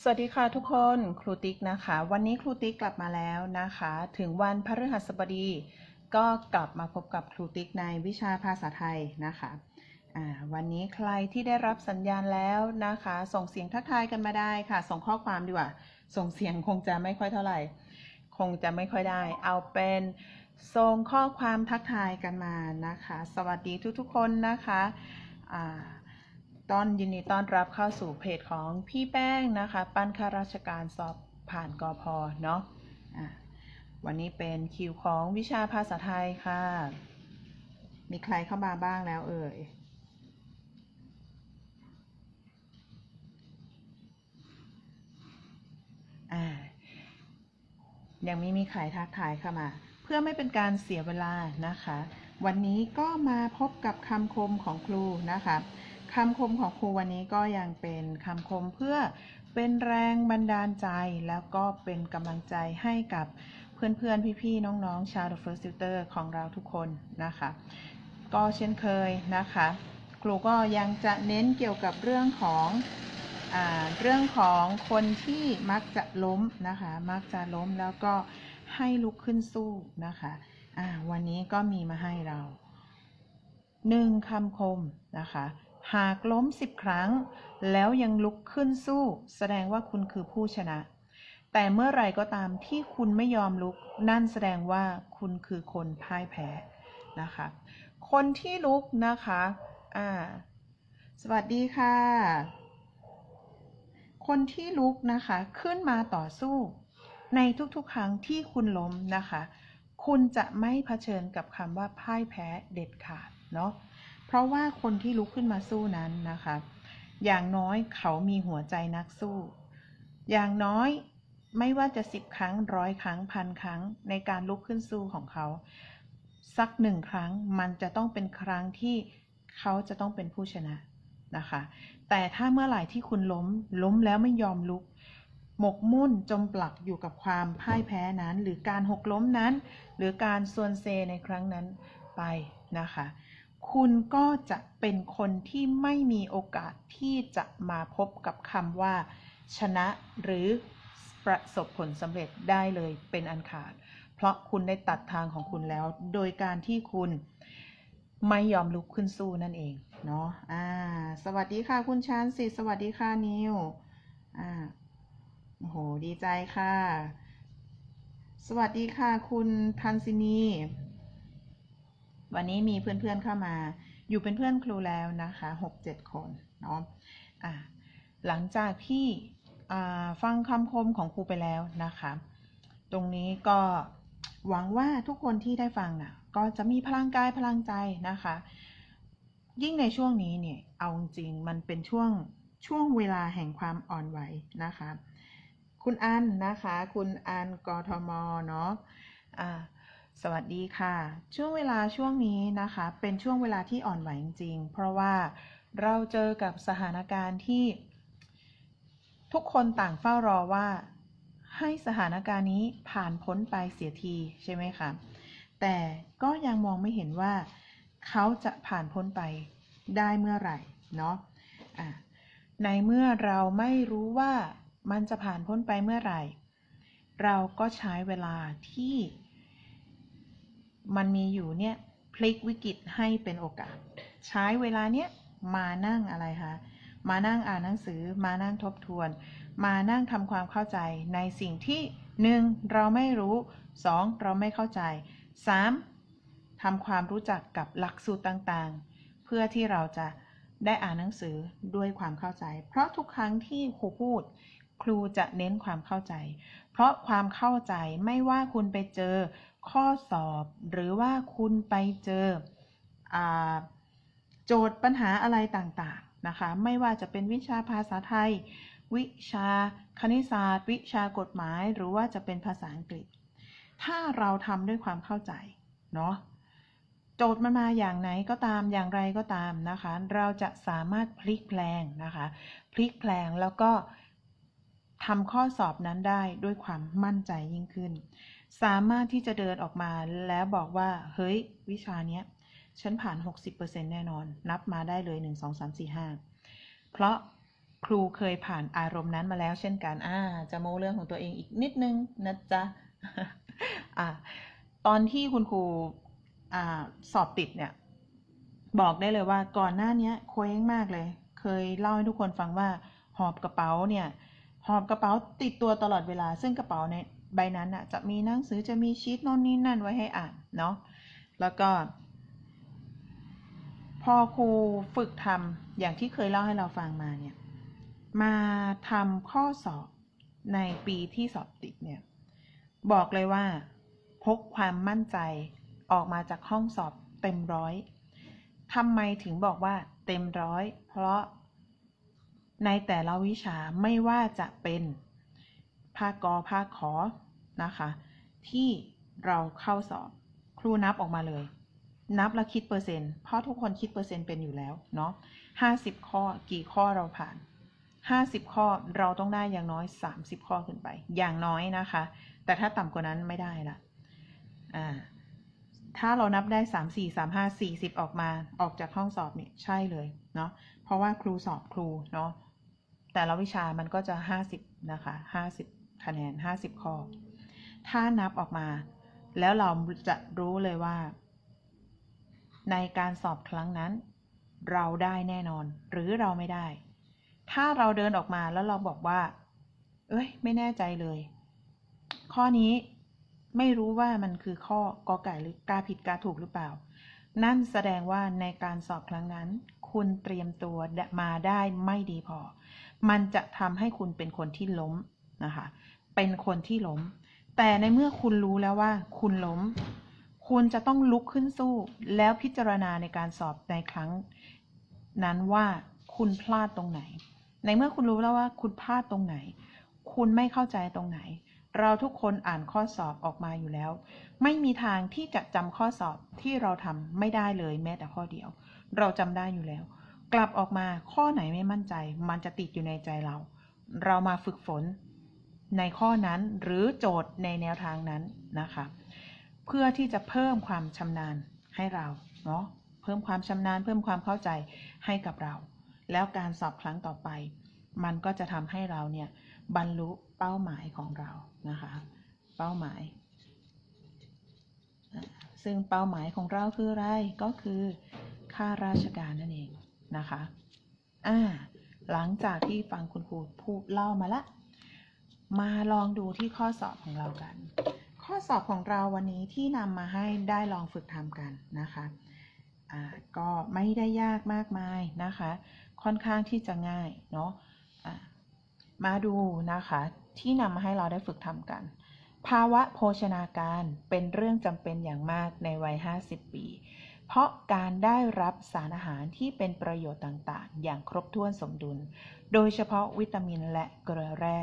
สวัสดีค่ะทุกคนครูติ๊กนะคะ วันนี้ครูติ๊กกลับมาแล้วนะคะ ถึงวันพฤหัสบดี ก็กลับมาพบกับครูติ๊กในวิชาภาษาไทยนะคะวันนี้ใครที่ได้รับสัญญาณแล้วนะคะ ส่งเสียงทักทายกันมาได้ค่ะ ส่งข้อความดีกว่า ส่งเสียงคงจะไม่ค่อยเท่าไหร่ คงจะไม่ค่อยได้ เอาเป็นส่งข้อความทักทายกันมานะคะ สวัสดีทุกๆคนนะคะ ต้อนยินดีต้อนรับเข้าสู่เพจของพี่แป้งนะคะ ปั้นข้าราชการสอบผ่านกอพอเนาะะวันนี้เป็นคิวของวิชาภาษาไทยค่ะ มีใครเข้ามาบ้างแล้วเอ่ยยังไม่มีใครทักทายเข้ามา เพื่อไม่เป็นการเสียเวลานะคะ วันนี้ก็มาพบกับคำคมของครูนะคะ คำคมของครูวันนี้ก็ยังเป็นคำคมเพื่อเป็นแรงบันดาลใจ แล้วก็เป็นกำลังใจให้กับเพื่อนๆ พี่ๆ น้องๆ ชาว The First Tutor ของเราทุกคนนะคะ ก็เช่นเคยนะคะ ครูก็ยังจะเน้นเกี่ยวกับเรื่องของอเรื่องของคนที่มักจะล้มนะคะ มักจะล้มแล้วก็ให้ลุกขึ้นสู้นะคะอ่าวันนี้ก็มีมาให้เราหนึ่งคำคมนะคะ หากล้มสิบครั้ง แล้วยังลุกขึ้นสู้ แสดงว่าคุณคือผู้ชนะ แต่เมื่อไรก็ตามที่คุณไม่ยอมลุก นั่นแสดงว่าคุณคือคนพ่ายแพ้นะคะ คนที่ลุกนะคะอ่าสวัสดีค่ะ คนที่ลุกนะคะขึ้นมาต่อสู้ ในทุกๆ ครั้งที่คุณล้มนะคะ คุณจะไม่เผชิญกับคำว่าพ่ายแพ้เด็ดขาดเนาะ เพราะว่าคนที่ลุกขึ้นมาสู้นั้นนะคะ อย่างน้อยเขามีหัวใจนักสู้ อย่างน้อยไม่ว่าจะสิบครั้งร้อยครั้งพันครั้งในการลุกขึ้นสู้ของเขา สักหนึ่งครั้งมันจะต้องเป็นครั้งที่เขาจะต้องเป็นผู้ชนะนะคะ แต่ถ้าเมื่อไหร่ที่คุณล้ม ล้มแล้วไม่ยอมลุก หมกมุ่นจมปลักอยู่กับความพ่ายแพ้นั้น หรือการหกล้มนั้น หรือการส่วนเซในครั้งนั้นไปนะคะ คุณก็จะเป็นคนที่ไม่มีโอกาสที่จะมาพบกับคำว่า ชนะหรือประสบผลสำเร็จได้เลยเป็นอันขาด เพราะคุณได้ตัดทางของคุณแล้ว โดยการที่คุณไม่ยอมลุกขึ้นสู้นั่นเองเนาะอ่า สวัสดีค่ะคุณชานสิสวัสดีค่ะนิวอ่าโอ้โหดีใจค่ะ สวัสดีค่ะ คุณทันซินี วันนี้มีเพื่อนๆเข้ามา อยู่เป็นเพื่อนครูแล้วนะคะหกเจ็ดคนเนาะอะหลังจากที่ฟังคำคมของครูไปแล้วนะคะ ตรงนี้ก็หวังว่าทุกคนที่ได้ฟังน่ะก็จะมีพลังกายพลังใจนะคะ ยิ่งในช่วงนี้เนี่ยเอาจริงมันเป็นช่วงช่วงเวลาแห่งความอ่อนไหวนะคะ คุณอันนะคะ คุณอันกทมเนาะอ่า สวัสดีค่ะ ช่วงเวลาช่วงนี้นะคะ เป็นช่วงเวลาที่อ่อนไหวจริงๆ เพราะว่าเราเจอกับสถานการณ์ที่ ทุกคนต่างเฝ้ารอว่า ให้สถานการณ์นี้ผ่านพ้นไปเสียทีใช่ไหมคะแต่ก็ยังมองไม่เห็นว่า เขาจะผ่านพ้นไปได้เมื่อไหร่เนาะะในเมื่อเราไม่รู้ว่ามันจะผ่านพ้นไปเมื่อไหร่ เราก็ใช้เวลาที่ มันมีอยู่เนี่ยพลิกวิกฤตให้เป็นโอกาส ใช้เวลาเนี้ยมานั่งอะไรคะมานั่งอ่านหนังสือ มานั่งทบทวน มานั่งทำความเข้าใจในสิ่งที่หนึ่งเราไม่รู้สองเราไม่เข้าใจสามทำความรู้จักกับหลักสูตรต่างๆ เพื่อที่เราจะได้อ่านหนังสือด้วยความเข้าใจ เพราะทุกครั้งที่ครูพูด ครูจะเน้นความเข้าใจ เพราะความเข้าใจไม่ว่าคุณไปเจอ ข้อสอบหรือว่าคุณไปเจออโจทย์ปัญหาอะไรต่างๆนะคะ ไม่ว่าจะเป็นวิชาภาษาไทย วิชาคณิตศาสตร์ วิชากฎหมาย หรือว่าจะเป็นภาษาอังกฤษ ถ้าเราทำด้วยความเข้าใจเนาะโจทย์มันมาอย่างไหนก็ตามอย่างไรก็ตามนะคะ เราจะสามารถพลิกแปลงนะคะพลิกแปลงแล้วก็ทำข้อสอบนั้นได้ด้วยความมั่นใจยิ่งขึ้น สามารถที่จะเดินออกมาแล้วบอกว่า เฮ้ย วิชาเนี้ย ฉันผ่าน 60%แน่นอน นับมาได้เลย 1 2 3 4 5 เพราะครูเคยผ่านอารมณ์นั้นมาแล้วเช่นกันอ่าจะโม้เรื่องของตัวเองอีกนิดนึงนะจ๊ะอ่าตอนที่คุณครูอ่าสอบติดเนี่ย บอกได้เลยว่าก่อนหน้านี้เคว้งมากเลย เคยเล่าให้ทุกคนฟังว่าหอบกระเป๋าเนี่ยหอบกระเป๋าติดตัวตลอดเวลา ซึ่งกระเป๋าใน ใบนั้นน่ะจะมีหนังสือจะมีชีตโน่นนี่นั่นไว้ให้อ่านเนาะแล้วก็ พอครูฝึกทำอย่างที่เคยเล่าให้เราฟังมาเนี่ย มาทำข้อสอบในปีที่สอบติดเนี่ย บอกเลยว่า พกความมั่นใจออกมาจากห้องสอบเต็มร้อยทำไมถึงบอกว่าเต็มร้อย เพราะในแต่ละวิชาไม่ว่าจะเป็นภาคกอภาคขอ นะคะ ที่เราเข้าสอบ ครูนับออกมาเลย นับแล้วคิดเปอร์เซ็นต์เพราะทุกคนคิดเปอร์เซ็นต์เป็นอยู่แล้วเนาะห้าสิบข้อกี่ข้อเราผ่านห้าสิบข้อเราต้องได้อย่างน้อยสามสิบข้อขึ้นไป อย่างน้อยนะคะ แต่ถ้าต่ำกว่านั้นไม่ได้ละอ่าถ้าเรานับได้สามสี่สามห้าสี่สิบออกมาออกจากห้องสอบนี่ใช่เลยเนาะเพราะว่าครูสอบครูเนาะแต่ละวิชามันก็จะห้าสิบนะคะห้าสิบคะแนนห้าสิบข้อ ถ้านับออกมา แล้วเราจะรู้เลยว่า ในการสอบครั้งนั้น เราได้แน่นอน หรือเราไม่ได้ ถ้าเราเดินออกมาแล้วเราบอกว่า เอ้ย ไม่แน่ใจเลย ข้อนี้ไม่รู้ว่ามันคือข้อกอไก่หรือกาผิดกาถูกหรือเปล่า นั่นแสดงว่าในการสอบครั้งนั้น คุณเตรียมตัวมาได้ไม่ดีพอ มันจะทำให้คุณเป็นคนที่ล้มนะคะ เป็นคนที่ล้ม แต่ในเมื่อคุณรู้แล้วว่า คุณล้ม คุณจะต้องลุกขึ้นสู้ แล้วพิจารณาในการสอบในครั้ง นั้นว่าคุณพลาดตรงไหน ในเมื่อคุณรู้แล้วว่า คุณพลาดตรงไหน คุณไม่เข้าใจตรงไหน เราทุกคนอ่านข้อสอบออกมาอยู่แล้ว ไม่มีทางที่จะจำข้อสอบที่เราทำไม่ได้เลยแม้แต่ข้อเดียว เราจำได้อยู่แล้ว กลับออกมาข้อไหนไม่มั่นใจ มันจะติดอยู่ในใจเรา เรามาฝึกฝน ในข้อนั้นหรือโจทย์ในแนวทางนั้นนะคะ เพื่อที่จะเพิ่มความชำนาญให้เราเนาะเพิ่มความชำนาญเพิ่มความเข้าใจให้กับเรา แล้วการสอบครั้งต่อไป มันก็จะทำให้เราเนี่ยบรรลุเป้าหมายของเรานะคะ เป้าหมาย ซึ่งเป้าหมายของเราคืออะไรก็คือข้าราชการนั่นเองนะคะอ่าหลังจากที่ฟังคุณครูพูดเล่ามาละ มาลองดูที่ข้อสอบของเรากัน ข้อสอบของเราวันนี้ที่นำมาให้ได้ลองฝึกทำกันนะคะก็ไม่ได้ยากมากมายนะคะ ค่อนข้างที่จะง่ายเนาะะมาดูนะคะที่นำมาให้เราได้ฝึกทำกัน ภาวะโภชนาการเป็นเรื่องจำเป็นอย่างมากในวัย 50 ปี เพราะการได้รับสารอาหารที่เป็นประโยชน์ต่างๆ อย่างครบถ้วนสมดุล โดยเฉพาะวิตามินและเกลือแร่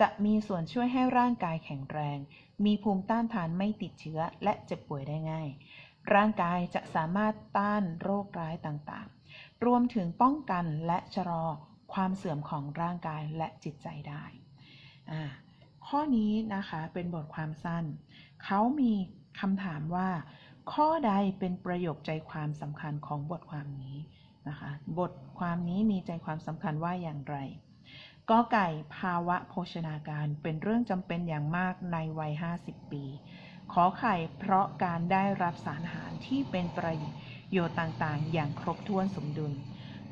จะมีส่วนช่วยให้ร่างกายแข็งแรง มีภูมิต้านทานไม่ติดเชื้อและเจ็บป่วยได้ง่าย ร่างกายจะสามารถต้านโรคร้ายต่างๆ รวมถึงป้องกันและชะลอความเสื่อมของร่างกายและจิตใจได้ ข้อนี้นะคะเป็นบทความสั้น เขามีคำถามว่า ข้อใดเป็นประโยคใจความสำคัญของบทความนี้นะคะ บทความนี้มีใจความสำคัญว่าอย่างไร กอไก่ภาวะโภชนาการเป็นเรื่องจำเป็นอย่างมากในวัย 50 ปี ขอไข่เพราะการได้รับสารอาหารที่เป็นประโยชน์ต่างๆ อย่างครบถ้วนสมดุล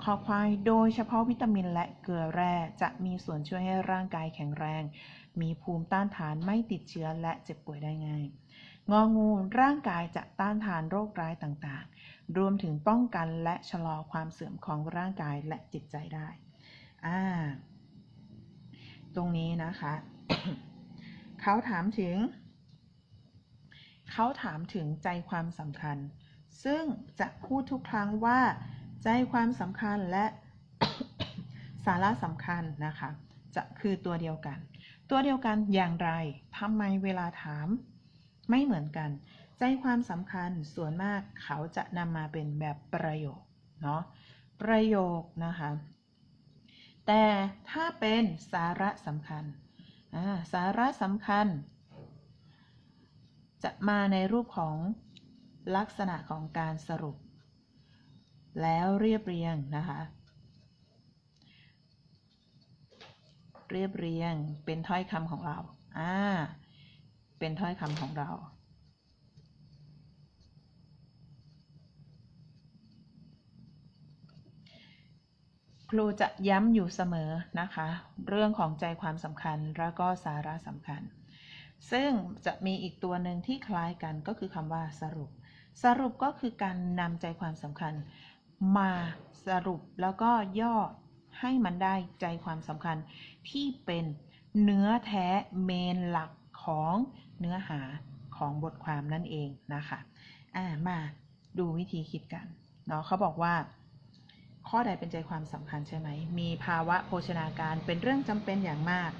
ขอควายโดยเฉพาะวิตามินและเกลือแร่จะมีส่วนช่วยให้ร่างกายแข็งแรง มีภูมิต้านทานไม่ติดเชื้อและเจ็บป่วยได้ง่าย งองูร่างกายจะต้านทานโรคร้ายต่างๆ รวมถึงป้องกันและชะลอความเสื่อมของร่างกายและจิตใจได้อ่า ตรงนี้นะคะ เขาถามถึง เขาถามถึงใจความสำคัญ ซึ่งจะพูดทุกครั้งว่า ใจความสำคัญและสาระสำคัญนะคะ จะคือตัวเดียวกัน ตัวเดียวกันอย่างไรทำไมเวลาถาม ไม่เหมือนกัน ใจความสำคัญส่วนมากเขาจะนำมาเป็นแบบประโยคเนาะประโยคนะคะ แต่ถ้าเป็นสาระสำคัญ สาระสำคัญ จะมาในรูปของลักษณะของการสรุป แล้วเรียบเรียงนะคะ เรียบเรียงเป็นถ้อยคำของเรา อ่า เป็นถ้อยคำของเรา ครูจะย้ำอยู่เสมอนะคะ เรื่องของใจความสำคัญแล้วก็สาระสำคัญ ซึ่งจะมีอีกตัวหนึ่งที่คล้ายกันก็คือคำว่าสรุป สรุปก็คือการนำใจความสำคัญ มาสรุปแล้วก็ย่อให้มันได้ใจความสำคัญที่เป็นเนื้อแท้เมนหลักของเนื้อหาของบทความนั่นเองนะคะ อ่ามาดูวิธีคิดกันเนาะเขาบอกว่า ข้อใดเป็นใจความสำคัญใช่ไหม มีภาวะโภชนาการเป็นเรื่องจำเป็นอย่างมาก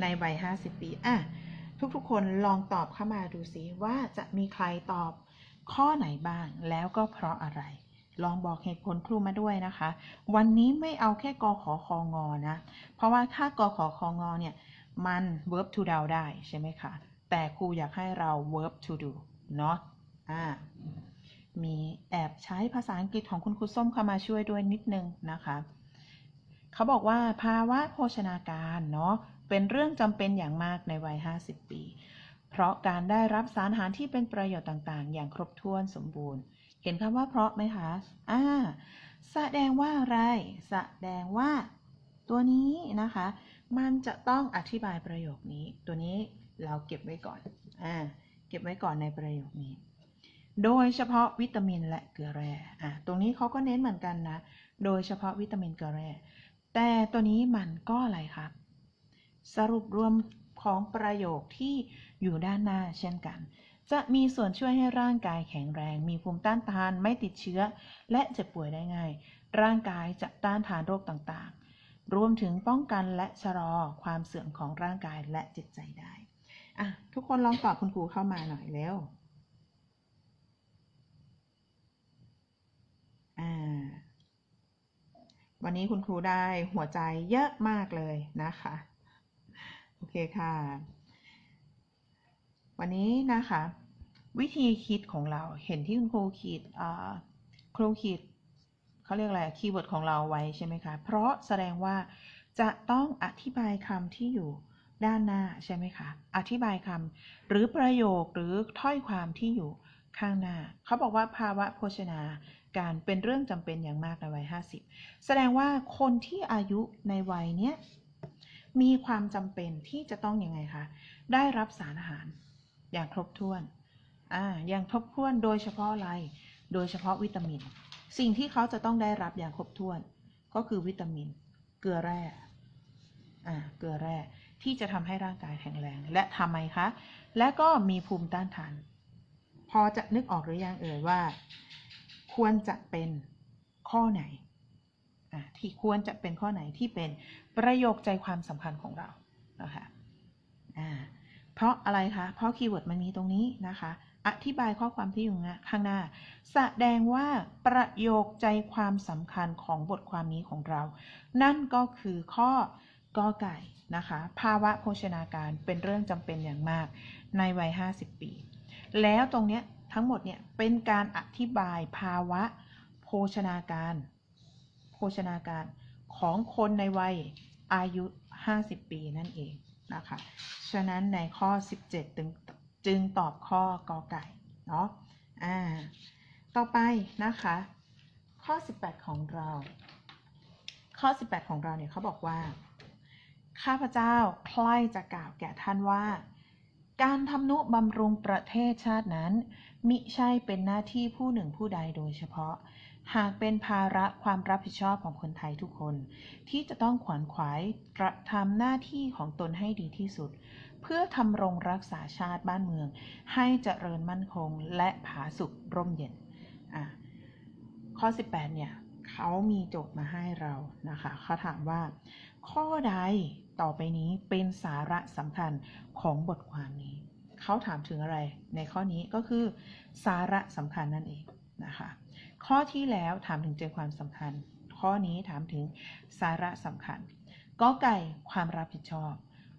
ในวัย 50 ปี อะ ทุกๆ คนลองตอบเข้ามาดูซิว่าจะมีใครตอบข้อไหนบ้างแล้วก็เพราะอะไร ลองบอกเหตุผลครูมาด้วยนะคะ วันนี้ไม่เอาแค่กขอคองอนะ เพราะว่าถ้ากขอคองอเนี่ยมัน verb to do ได้ใช่ไหมคะ แต่ครูอยากให้เรา verb to do เนาะอ่า มีแอบใช้ภาษาอังกฤษของคุณครูส้มเข้ามาช่วยด้วยนิดนึงนะคะ เขาบอกว่าภาวะโภชนาการเนาะเป็นเรื่องจำเป็นอย่างมากในวัย 50 ปี เพราะการได้รับสารอาหารที่เป็นประโยชน์ต่างๆ อย่างครบถ้วนสมบูรณ์ เห็นคำว่าเพราะไหมคะอ่าแสดงว่าอะไร แสดงว่าตัวนี้นะคะ มันจะต้องอธิบายประโยคนี้ ตัวนี้เราเก็บไว้ก่อน อ่า เก็บไว้ก่อนในประโยคนี้ โดยเฉพาะวิตามินและเกลือแร่อะตรงนี้เขาก็เน้นเหมือนกันนะ โดยเฉพาะวิตามินเกลือแร่ แต่ตัวนี้มันก็อะไรครับ สรุปรวมของประโยคที่อยู่ด้านหน้าเช่นกัน จะมีส่วนช่วยให้ร่างกายแข็งแรง มีภูมิต้านทานไม่ติดเชื้อ และเจ็บป่วยได้ง่าย ร่างกายจะต้านทานโรคต่างๆ รวมถึงป้องกันและชะลอความเสื่อมของร่างกายและจิตใจได้อะทุกคนลองตอบคุณครูเข้ามาหน่อยเร็ว อ่า วันนี้คุณครูได้หัวใจเยอะมากเลยนะคะ โอเคค่ะ วันนี้นะคะ วิธีคิดของเราเห็นที่คุณครูขีดครูขีดเขาเรียกอะไรคีย์เวิร์ดของเราไว้ใช่ไหมคะ เพราะแสดงว่าจะต้องอธิบายคำที่อยู่ด้านหน้าใช่ไหมคะ อธิบายคำหรือประโยคหรือถ้อยความที่อยู่ข้างหน้า เขาบอกว่าภาวะโภชนา การเป็นเรื่องจำเป็นอย่างมากในวัย 50 แสดงว่าคนที่อายุในวัยเนี้ยมีความจำเป็นที่จะต้องอยังไงคะ ได้รับสารอาหารอย่างครบถ้วน อ่า อย่างครบถ้วนโดยเฉพาะอะไร โดยเฉพาะวิตามิน สิ่งที่เขาจะต้องได้รับอย่างครบถ้วน ก็คือวิตามิน เกลือแร่ อ่า เกลือแร่ที่จะทำให้ร่างกายแข็งแรง และทำไมคะ และก็มีภูมิต้านทาน พอจะนึกออกหรือยังเอ่ยว่า ควรจะเป็นข้อไหนที่ควรจะเป็นข้อไหนที่เป็นประโยคใจความสำคัญของเรานะคะเพราะอะไรคะ เพราะคีย์เวิร์ดมันมีตรงนี้นะคะ อธิบายข้อความที่อยู่ข้างหน้า แสดงว่าประโยคใจความสำคัญของบทความนี้ของเรา นั่นก็คือข้อกอไก่นะคะ ภาวะโภชนาการเป็นเรื่องจำเป็นอย่างมากในวัย 50 ปี แล้วตรงเนี้ย ทั้งหมดเนี่ยเป็นการอธิบายภาวะโภชนาการ โภชนาการของคนในวัยอายุ 50 ปีนั่นเองนะคะ ฉะนั้นในข้อ 17 จึงจึงตอบข้อกอไก่เนาะ อ่า ต่อไปนะคะ ข้อ 18 ของเรา ข้อ 18 ของเราเนี่ยเขาบอกว่า ข้าพเจ้าใคร่จะกล่าวแก่ท่านว่า การทำนุบำรุงประเทศชาตินั้น มิใช่เป็นหน้าที่ผู้หนึ่งผู้ใดโดยเฉพาะ หากเป็นภาระความรับผิดชอบของคนไทยทุกคน ที่จะต้องขวนขวายกระทำหน้าที่ของตนให้ดีที่สุด เพื่อทำรงรักษาชาติบ้านเมือง ให้เจริญมั่นคงและผาสุกร่มเย็นอะข้อ 18 เนี่ยเขามีโจทย์มาให้เรานะคะเขาถามว่า ข้อใด ต่อไปนี้เป็นสาระสำคัญของบทความนี้ เขาถามถึงอะไรในข้อนี้ก็คือ สาระสำคัญนั่นเองนะคะ ข้อที่แล้วถามถึงใจความสำคัญ ข้อนี้ถามถึงสาระสำคัญกอไก่ความรับผิดชอบ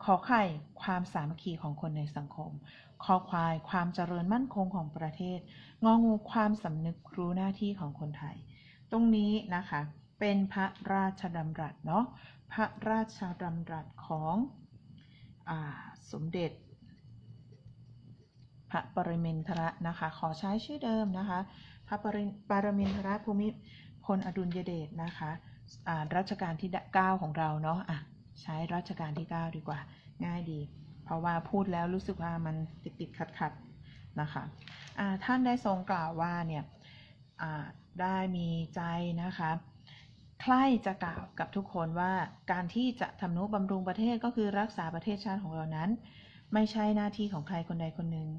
ขอไข่ความสามัคคีของคนในสังคม คอควายความเจริญมั่นคงของประเทศ งองูความสำนึกรู้หน้าที่ของคนไทย ตรงนี้นะคะเป็นพระราชดำรัสเนาะ พระราชดำรัสของอสมเด็จ พระปรมินทรนะคะ ขอใช้ชื่อเดิมนะคะ พระปริปรมินทรภูมิพลอดุลยเดชนะคะรัชกาลที่ 9 ของเราเนาะะใช้รัชกาลที่ 9 ดีกว่า ง่ายดี เพราะว่าพูดแล้วรู้สึกว่ามันติดติดขัดขัดๆนะคะอ่าท่านได้ทรงกล่าวว่าเนี่ยได้มีใจนะคะ ใครจะกล่าวกับทุกคนว่าการที่จะทำนุบำรุงประเทศก็คือรักษาประเทศชาติของเรานั้น ไม่ใช่หน้าที่ของใครคนใดคนหนึ่ง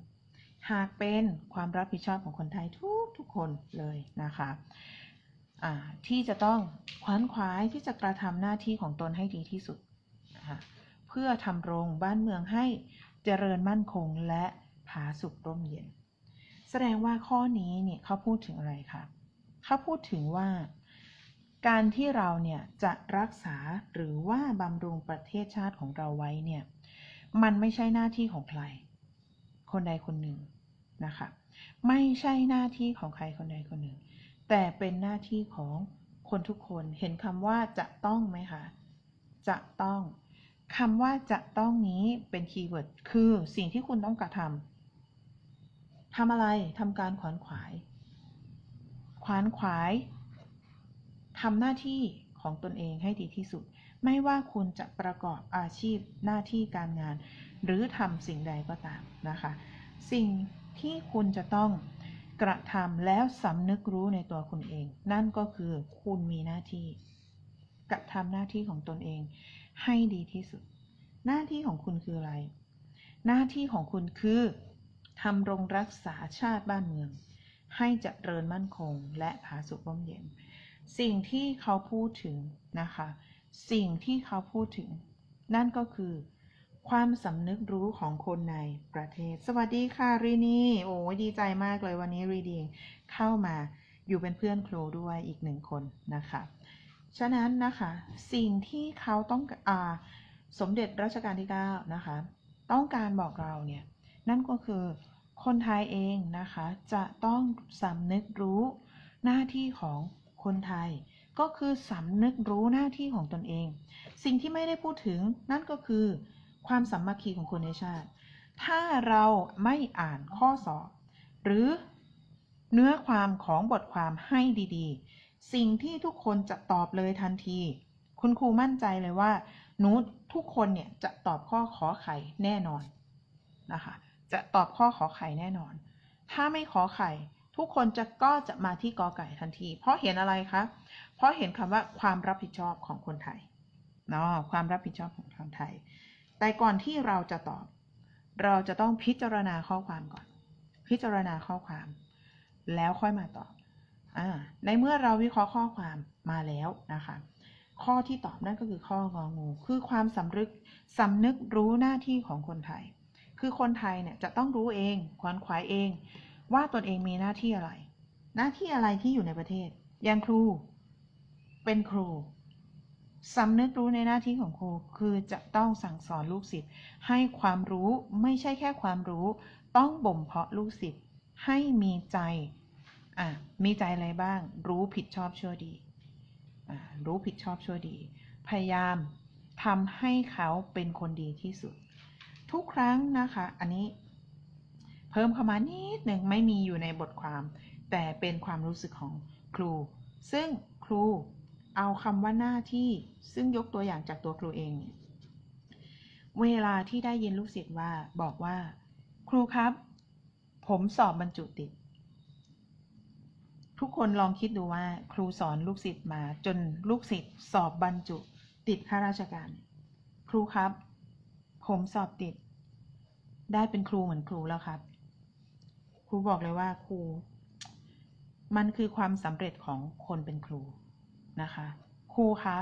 หากเป็นความรับผิดชอบของคนไทยทุกทุกๆคนเลยนะคะที่จะต้องขวนขวายที่จะกระทำหน้าที่ของตนให้ดีที่สุดนะคะเพื่อทำรงบ้านเมืองให้เจริญมั่นคงและผาสุกร่มเย็น แสดงว่าข้อนี้เนี่ยเขาพูดถึงอะไรคะเขาพูดถึงว่า การที่เราเนี่ยจะรักษาหรือว่าบำรุงประเทศชาติของเราไว้เนี่ยมันไม่ใช่หน้าที่ของใคร คนใดคนหนึ่งนะคะไม่ใช่หน้าที่ของใครคนใดคนหนึ่ง แต่เป็นหน้าที่ของคนทุกคนเห็นคำว่าจะต้องไหมคะ จะต้องคำว่าจะต้องนี้เป็นคีย์เวิร์ดคือสิ่งที่คุณต้องกระทำทำอะไรทำการขวนขวายขวนขวาย ทำหน้าที่ของตนเองให้ดีที่สุด ไม่ว่าคุณจะประกอบอาชีพหน้าที่การงาน หรือทำสิ่งใดก็ตามนะคะ สิ่งที่คุณจะต้องกระทำแล้วสำนึกรู้ในตัวคุณเอง นั่นก็คือคุณมีหน้าที่กระทำหน้าที่ของตนเองให้ดีที่สุด หน้าที่ของคุณคืออะไร หน้าที่ของคุณคือทำรงรักษาชาติบ้านเมือง ให้เจริญมั่นคงและผาสุกร่มเย็น สิ่งที่เขาพูดถึงนะคะ สิ่งที่เขาพูดถึง นั่นก็คือ ความสำนึกรู้ของคนในประเทศ สวัสดีค่ะรีนีโอ้ดีใจมากเลยวันนี้รีดีเข้ามาอยู่เป็นเพื่อนครูด้วยอีกหนึ่งคนนะคะ ฉะนั้นนะคะ สิ่งที่เขาต้องอาสมเด็จรัชกาลที่ 9 นะคะ ต้องการบอกเราเนี่ย นั่นก็คือคนไทยเองนะคะ จะต้องสำนึกรู้หน้าที่ของ คนไทย ก็คือสำนึกรู้หน้าที่ของตนเอง สิ่งที่ไม่ได้พูดถึงนั่นก็คือความสามัคคีของคนในชาติ ถ้าเราไม่อ่านข้อสอบ หรือเนื้อความของบทความให้ดีๆ สิ่งที่ทุกคนจะตอบเลยทันที คุณครูมั่นใจเลยว่าหนูทุกคนเนี่ยจะตอบข้อขอไข่แน่นอนนะคะ จะตอบข้อขอไข่แน่นอน ถ้าไม่ขอไข่ ทุกคนจะก็จะมาที่กอไก่ทันที เพราะเห็นอะไรคะ เพราะเห็นคำว่าความรับผิดชอบของคนไทยเนาะความรับผิดชอบของคนไทย แต่ก่อนที่เราจะตอบ เราจะต้องพิจารณาข้อความก่อน พิจารณาข้อความ แล้วค่อยมาตอบอในเมื่อเราวิเคราะห์ข้อความมาแล้วนะคะ ข้อที่ตอบนั่นก็คือข้ององู คือความสำนึกสำนึกรู้หน้าที่ของคนไทย คือคนไทยเนี่ยจะต้องรู้เองขวนขวายเอง ว่าตนเองมีหน้าที่อะไร หน้าที่อะไรที่อยู่ในประเทศ อย่างครู เป็นครูสำนึกรู้ในหน้าที่ของครูคือจะต้องสั่งสอนลูกศิษย์ให้ความรู้ไม่ใช่แค่ความรู้ ต้องบ่มเพาะลูกศิษย์ให้มีใจอะมีใจอะไรบ้าง รู้ผิดชอบชั่วดีอ่ารู้ผิดชอบชั่วดี พยายามทำให้เขาเป็นคนดีที่สุด ทุกครั้งนะคะ อันนี้ เพิ่มเข้ามานิดหนึ่งไม่มีอยู่ในบทความ แต่เป็นความรู้สึกของครู ซึ่งครูเอาคำว่าหน้าที่ซึ่งยกตัวอย่างจากตัวครูเองเนี่ยเวลาที่ได้ยินลูกศิษย์ว่าบอกว่า ครูครับ ผมสอบบรรจุติด ทุกคนลองคิดดูว่า ครูสอนลูกศิษย์มา จนลูกศิษย์สอบบรรจุติดข้าราชการ ครูครับ ผมสอบติด ได้เป็นครูเหมือนครูแล้วครับ ครูบอกเลยว่าครู มันคือความสำเร็จของคนเป็นครูนะคะ ครูคะ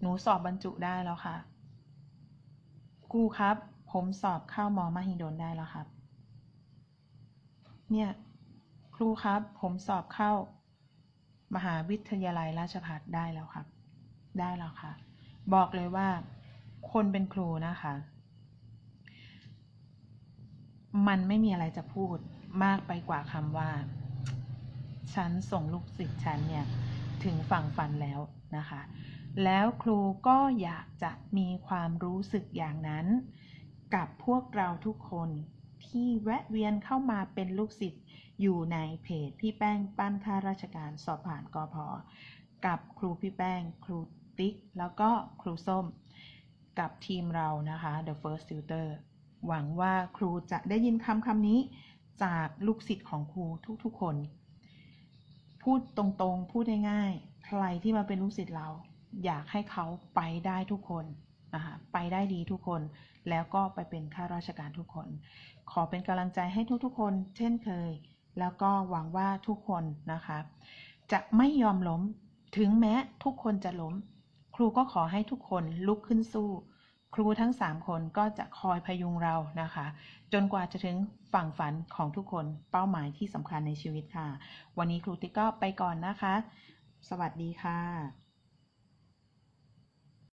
หนูสอบบรรจุได้แล้วค่ะ ครูครับ ผมสอบเข้ามอมหิดลได้แล้วครับ เนี่ย ครูครับ ผมสอบเข้ามหาวิทยาลัยราชภัฏได้แล้วครับ ได้แล้วค่ะ บอกเลยว่า คนเป็นครูนะคะ มันไม่มีอะไรจะพูด มากไปกว่าคำว่า ฉันส่งลูกศิษย์ฉันเนี่ยถึงฝั่งฝันแล้วนะคะ แล้วครูก็อยากจะมีความรู้สึกอย่างนั้น กับพวกเราทุกคนที่แวะเวียนเข้ามาเป็นลูกศิษย์อยู่ในเพจพี่แป้งปั้นข้าราชการสอบผ่านกอพอกับครูพี่แป้ง ครูติ๊ก แล้วก็ครูส้ม กับทีมเรานะคะ The First Tutor หวังว่าครูจะได้ยินคำคำนี้ จากลูกศิษย์ของครูทุกๆคน พูดตรงๆ พูดง่ายๆใครที่มาเป็นลูกศิษย์เรา อยากให้เขาไปได้ทุกคนนะคะไปได้ดีทุกคน แล้วก็ไปเป็นข้าราชการทุกคน ขอเป็นกำลังใจให้ทุกๆคน เช่นเคย แล้วก็หวังว่าทุกคนนะคะ จะไม่ยอมล้มถึงแม้ทุกคนจะล้ม ครูก็ขอให้ทุกคนลุกขึ้นสู้ ครูทั้ง 3 คนก็จะคอยพยุงเรานะคะ จนกว่าจะถึง ฝั่งฝันของทุกคนเป้าหมายที่สำคัญในชีวิตค่ะ วันนี้ครูติ๊กก็ไปก่อนนะคะ สวัสดีค่ะ